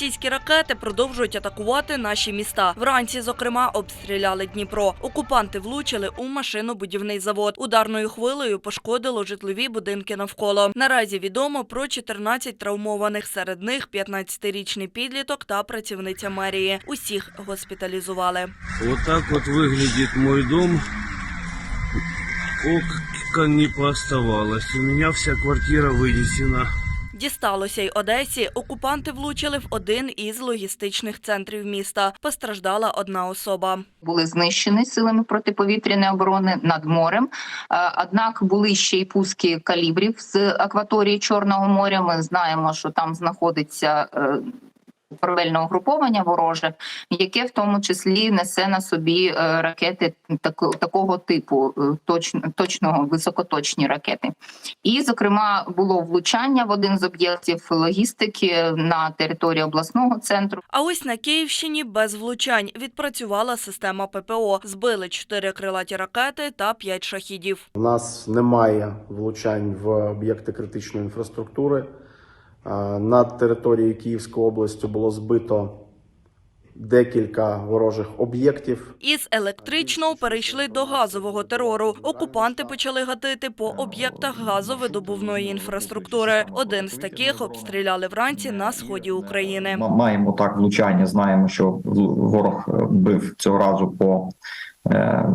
Російські ракети продовжують атакувати наші міста. Вранці, зокрема, обстріляли Дніпро. Окупанти влучили у машинобудівний завод. Ударною хвилею пошкодило житлові будинки навколо. Наразі відомо про 14 травмованих. Серед них 15-річний підліток та працівниця мерії. Усіх госпіталізували. Вот так вот выглядит мой дом. Окон не пооставалось. У меня вся квартира вынесена. Дісталося й Одесі. Окупанти влучили в один із логістичних центрів міста. Постраждала одна особа. були знищені силами протиповітряної оборони над морем. Е, Однак були ще й пуски калібрів з акваторії Чорного моря. Ми знаємо, що там знаходиться е, паралельне угруповання вороже, яке в тому числі несе на собі е, ракети тако- такого типу, е, точно точного високоточні ракети. І, зокрема, було влучання в один з об'єктів логістики на території обласного центру. А ось на Київщині без влучань відпрацювала система ППО. Збили чотири крилаті ракети та п'ять шахідів. У нас немає влучань в об'єкти критичної інфраструктури. Над територією Київської області було збито декілька ворожих об'єктів. Із електричного перейшли до газового терору. Окупанти почали гатити по об'єктах газовидобувної інфраструктури. Один з таких обстріляли вранці на сході України. Маємо так влучання. Знаємо, що ворог бив цього разу по е,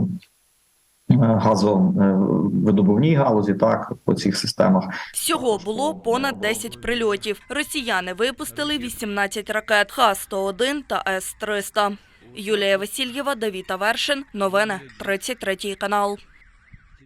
газовидобувній галузі, так по цих системах. Всього було понад 10 прильотів. Росіяни випустили 18 ракет Х-101 та С-300. Юлія Васильєва, Давіта Вершин. Новини 33 канал.